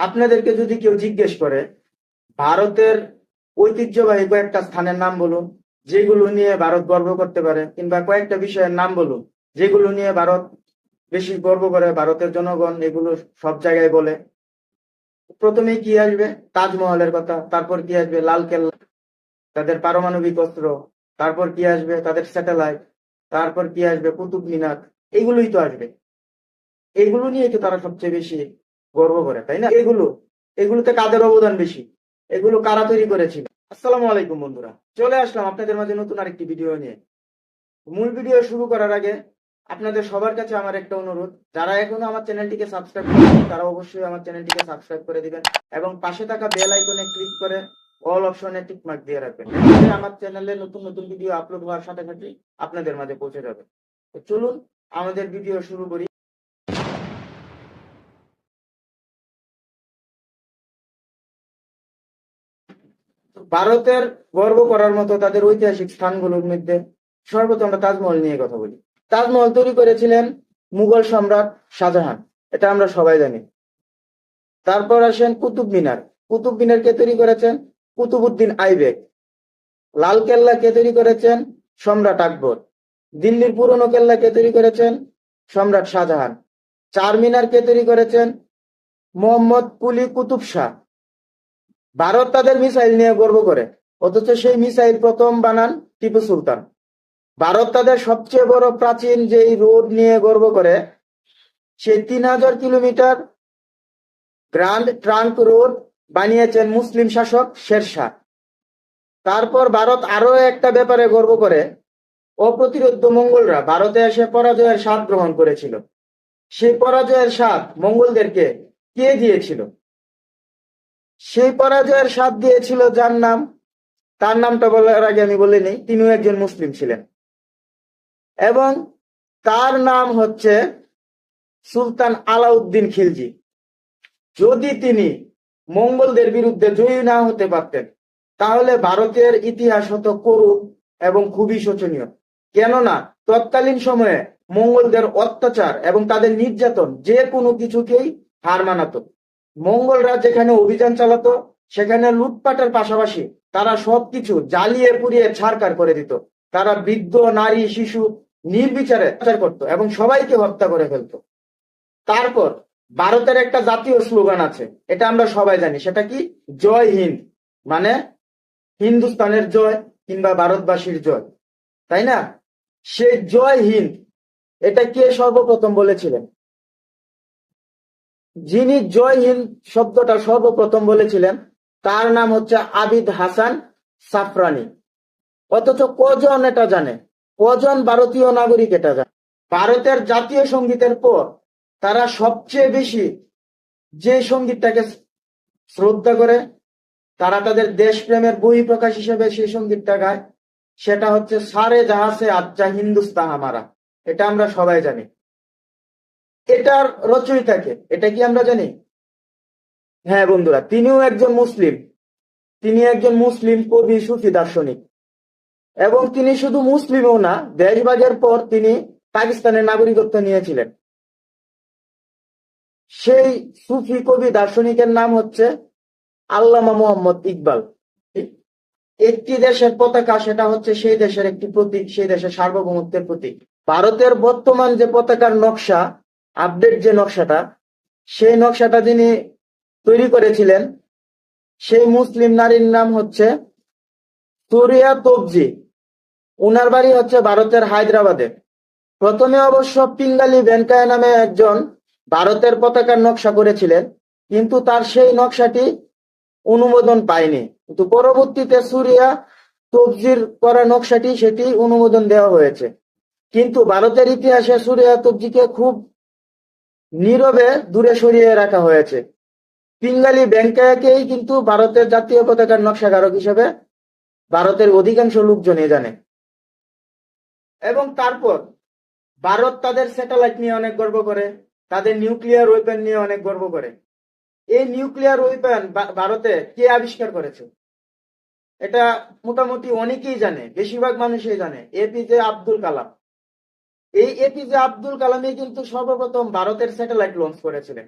আপনাদেরকে যদি কেউ জিজ্ঞেস করে, ভারতের ঐতিহ্যবাহী কয়েকটা স্থানের নাম বলুন, যেগুলো নিয়ে ভারত গর্ব করতে পারে, কিংবা কয়েকটা বিষয়ের নাম বলুন, যেগুলো নিয়ে ভারত বেশি গর্ব করে, ভারতের জনগণ এগুলো সব জায়গায় বলে। প্রথমে কি আসবে? তাজমহলের কথা, তারপর কি আসবে? লাল কেল্লা, তাদের পারমাণবিক অস্ত্র, তারপর কি আসবে? তাদের স্যাটেলাইট, তারপর কি আসবে? কুতুব মিনার এগুলোই তো আসবে। এগুলো নিয়ে তো তারা সবচেয়ে বেশি গর্ব করে, তাই না? এগুলো, এগুলোতে কাদের অবদান বেশি? এগুলো কারা তৈরি করেছিল? আসসালামু আলাইকুম, বন্ধুরা। চলে আসলাম আপনাদের মাঝে নতুন আরেকটি ভিডিও নিয়ে। মূল ভিডিও শুরু করার আগে আপনাদের সবার কাছে আমার একটা অনুরোধ। যারা এখনও আমার চ্যানেলটিকে সাবস্ক্রাইব করেনি তারা অবশ্যই আমার চ্যানেলটিকে সাবস্ক্রাইব করে দিবেন এবং পাশে থাকা বেল আইকনে ক্লিক করে অল অপশনে টিক মার্ক দিয়ে রাখবেন। আমার চ্যানেলে নতুন নতুন ভিডিও আপলোড হওয়ার সাথে সাথে আপনাদের মাঝে পৌঁছে যাবে। চলুন, আমাদের ভিডিও শুরু করি। ভারতের গর্ব করার মতো তাদের ঐতিহাসিক স্থানগুলোর মধ্যে সর্বপ্রথম আমরা তাজমহল নিয়ে কথা বলি। তাজমহল তৈরি করেছিলেন মুঘল সম্রাট শাহজাহান, এটা আমরা সবাই জানি। তারপর আসেন কুতুব মিনার। কুতুব মিনার কে তৈরি করেছেন? কুতুবুদ্দিন আইবেক। লাল কেল্লা কে তৈরি করেছেন? সম্রাট আকবর। দিল্লির পুরনো কেল্লা কে তৈরি করেছেন? সম্রাট শাহজাহান। চার মিনার কে তৈরি করেছেন? মোহাম্মদ কুলি কুতুব শাহ। ভারত তাদের মিসাইল নিয়ে গর্ব করে। অথচ সেই মিসাইল প্রথম বানান টিপু সুলতান। ভারত তাদের সবচেয়ে বড় প্রাচীন যেই রোড নিয়ে গর্ব করে, সেই তিন হাজার কিলোমিটার গ্র্যান্ড ট্রাঙ্ক রোড বানিয়েছেন মুসলিম শাসক শেরশাহ। তারপর ভারত আরও একটা ব্যাপারে গর্ব করে অপ্রতিরোধ মঙ্গলরা ভারতে এসে পরাজয়ের স্বাদ গ্রহণ করেছিল। সেই পরাজয়ের স্বাদ মঙ্গলদেরকে কে দিয়েছিল? সেই পরাজয়ের স্বাদ দিয়েছিল যার নাম, তার নামটা বলার আগে আমি বলে নেই, তিনিও একজন মুসলিম ছিলেন। এবং তার নাম হচ্ছে সুলতান আলাউদ্দিন খিলজি। যদি তিনি মঙ্গলদের বিরুদ্ধে জয়ী না হতে পারতেন, তাহলে ভারতের ইতিহাস হতো করুণ এবং খুবই শোচনীয়। কেননা, তৎকালীন সময়ে মঙ্গলদের অত্যাচার এবং তাদের নির্যাতন যে কোনো কিছুকেই হার মানাতো। মঙ্গলরা যেখানে অভিযান চালাতো, সেখানে লুটপাটের পাশাপাশি তারা সবকিছু জ্বালিয়ে পুড়িয়ে ছাড়কার করে দিত। তারা বৃদ্ধ, নারী, শিশু নির্বিচারে অত্যাচার করত এবং সবাইকে হত্যা করে ফেলতো। তারপর ভারতের একটা জাতীয় স্লোগান আছে, এটা আমরা সবাই জানি, সেটা কি? জয় হিন্দ। মানে হিন্দুস্তানের জয় কিংবা ভারতবাসীর জয়। তাই না? সে জয় হিন্দ, এটা কে সর্বপ্রথম বলেছিলেন? যিনি জয় হিন্দ শব্দটা সর্বপ্রথম বলেছিলেন, তার নাম হচ্ছে আবিদ হাসান সাফরানি। অথচ কজন এটা জানে? কজন ভারতীয় নাগরিক এটা জানে? ভারতের জাতীয় সঙ্গীতের পর তারা সবচেয়ে বেশি যে সঙ্গীতটাকে শ্রদ্ধা করে, তারা তাদের দেশপ্রেমের বহিঃপ্রকাশ হিসেবে সেই সঙ্গীতটা গায়, সেটা হচ্ছে সারে জাহাসে আচ্ছা হিন্দুস্তান আমারা। এটা আমরা সবাই জানি। এটার রচয়িতাকে এটা কি আমরা জানি? হ্যাঁ বন্ধুরা, তিনিও একজন মুসলিম। তিনি একজন মুসলিম কবি, সুফি, দার্শনিক। এবং তিনি শুধু মুসলিমও না, দেশভাগের পর তিনি পাকিস্তানের নাগরিকত্ব নিয়েছিলেন। সেই সুফি কবি, দার্শনিকের নাম হচ্ছে আল্লামা মোহাম্মদ ইকবাল। একটি দেশের পতাকা, সেটা হচ্ছে সেই দেশের একটি প্রতীক, সেই দেশের সার্বভৌমত্বের প্রতীক। ভারতের বর্তমান যে পতাকার নকশা আপডেট যে নকশাটা, সেই নকশাটা যিনি তৈরি করেছিলেন, সেই মুসলিম নারীর নাম হচ্ছে তুরিয়া তবজি। উনার বাড়ি হচ্ছে ভারতের হায়দ্রাবাদে। প্রথমে অবশ্য পিঙ্গালি ভেনকায়া নামে একজন ভারতের পতাকার নকশা করেছিলেন, কিন্তু তার সেই নকশাটি অনুমোদন পায়নি। কিন্তু পরবর্তীতে সুরিয়া তবজির করা নকশাটি, সেটি অনুমোদন দেওয়া হয়েছে। কিন্তু ভারতের ইতিহাসে সুরিয়া তবজিকে খুব নীরবে দূরে সরিয়ে রাখা হয়েছে। পিঙ্গালি ভেঙ্কায়াকেই কিন্তু ভারতের জাতীয় পতাকার নকশাকারক হিসেবে ভারতের অধিকাংশ লোকজনই জানে। এবং তারপর ভারত তাদের স্যাটেলাইট নিয়ে অনেক গর্ব করে, তাদের নিউক্লিয়ার ওয়েপেন নিয়ে অনেক গর্ব করে। এই নিউক্লিয়ার ওয়েপেন ভারতে কে আবিষ্কার করেছে? এটা মোটামুটি অনেকেই জানে, বেশিরভাগ মানুষই জানে এপিজে আব্দুল কালাম। এই এপিজে আব্দুল কালামই কিন্তু সর্বপ্রথম ভারতের স্যাটেলাইট লঞ্চ করেছিলেন।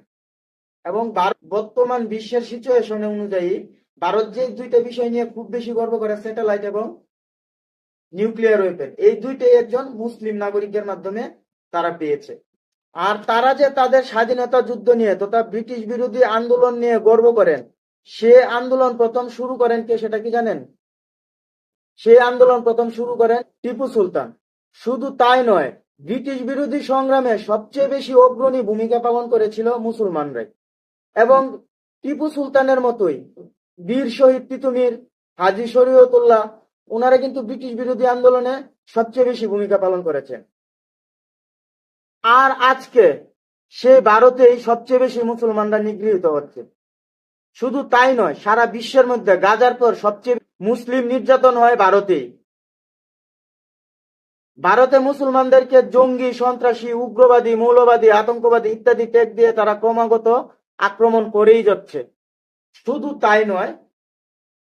এবং বর্তমান বিশ্বের সিচুয়েশন অনুযায়ী ভারত যে দুইটা বিষয় নিয়ে খুব বেশি গর্ব করে, স্যাটেলাইট এবং নিউক্লিয়ার ওয়েপেন, এই দুইটাই একজন মুসলিম নাগরিকের মাধ্যমে তারা পেয়েছে। আর তারা যে তাদের স্বাধীনতা যুদ্ধ নিয়ে তথা ব্রিটিশ বিরোধী আন্দোলন নিয়ে গর্ব করেন, সে আন্দোলন প্রথম শুরু করেন কে সেটা কি জানেন? সে আন্দোলন প্রথম শুরু করেন টিপু সুলতান। শুধু তাই নয় ব্রিটিশ বিরোধী সংগ্রামে সবচেয়ে বেশি অগ্রণী ভূমিকা পালন করেছিল মুসলমানরাই এবং টিপু সুলতানের মতোই বীর শহীদ তিতুমির, হাজি শরীয়তুল্লাহ, ওনারা কিন্তু ব্রিটিশ বিরোধী আন্দোলনে সবচেয়ে বেশি ভূমিকা পালন করেছেন। আর আজকে সে ভারতেই সবচেয়ে বেশি মুসলমানরা নিগৃহীত হচ্ছে। শুধু তাই নয়, সারা বিশ্বের মধ্যে গাজার পর সবচেয়ে মুসলিম নির্যাতন হয় ভারতেই। ভারতে মুসলমানদেরকে জঙ্গি, সন্ত্রাসী, উগ্রবাদী, মৌলবাদী, আতঙ্কবাদী ইত্যাদি ট্যাগ দিয়ে তারা ক্রমাগত আক্রমণ করেই যাচ্ছে। শুধু তাই নয়,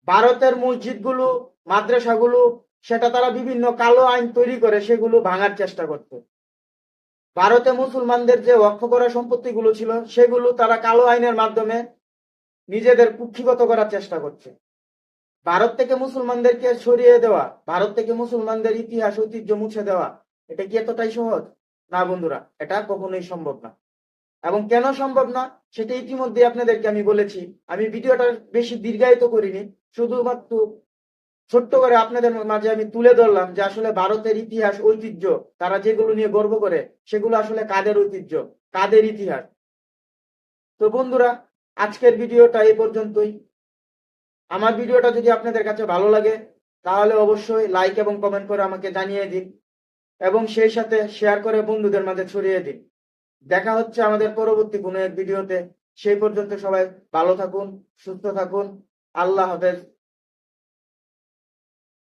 ভারতের মসজিদগুলো, মাদ্রাসাগুলো, সেটা তারা বিভিন্ন কালো আইন তৈরি করে, সেগুলো ভাঙার চেষ্টা করছে। ভারতে মুসলমানদের যে অক্ষ করা সম্পত্তিগুলো ছিল, সেগুলো তারা কালো আইনের মাধ্যমে নিজেদের কুক্ষিগত করার চেষ্টা করছে। ভারত থেকে মুসলমানদেরকে সরিয়ে দেওয়া, ভারত থেকে মুসলমানদের ইতিহাস, ঐতিহ্য মুছে দেওয়া, এটা কি এতটাই সহজ? না বন্ধুরা, এটা কখনোই সম্ভব না। এবং কেন সম্ভব না? সেটা ইতিমধ্যে আপনাদেরকে আমি বলেছি। আমি ভিডিওটা বেশি দীর্ঘায়িত করিনি। শুধুমাত্র ছোট্ট করে আপনাদের মাঝে আমি তুলে ধরলাম যে আসলে ভারতের ইতিহাস, ঐতিহ্য, তারা যেগুলো নিয়ে গর্ব করে, সেগুলো আসলে কাদের ঐতিহ্য, কাদের ইতিহাস? তো বন্ধুরা, আজকের ভিডিওটা এই পর্যন্তই। আমার ভিডিওটা যদি আপনাদের কাছে ভালো লাগে, তাহলে অবশ্যই লাইক এবং কমেন্ট করে আমাকে জানিয়ে দিন এবং সেই সাথে শেয়ার করে বন্ধুদের মাঝে ছড়িয়ে দিন। দেখা হচ্ছে আমাদের পরবর্তী কোনো এক ভিডিওতে। সেই পর্যন্ত সবাই ভালো থাকুন, সুস্থ থাকুন। আল্লাহ হাফেজ।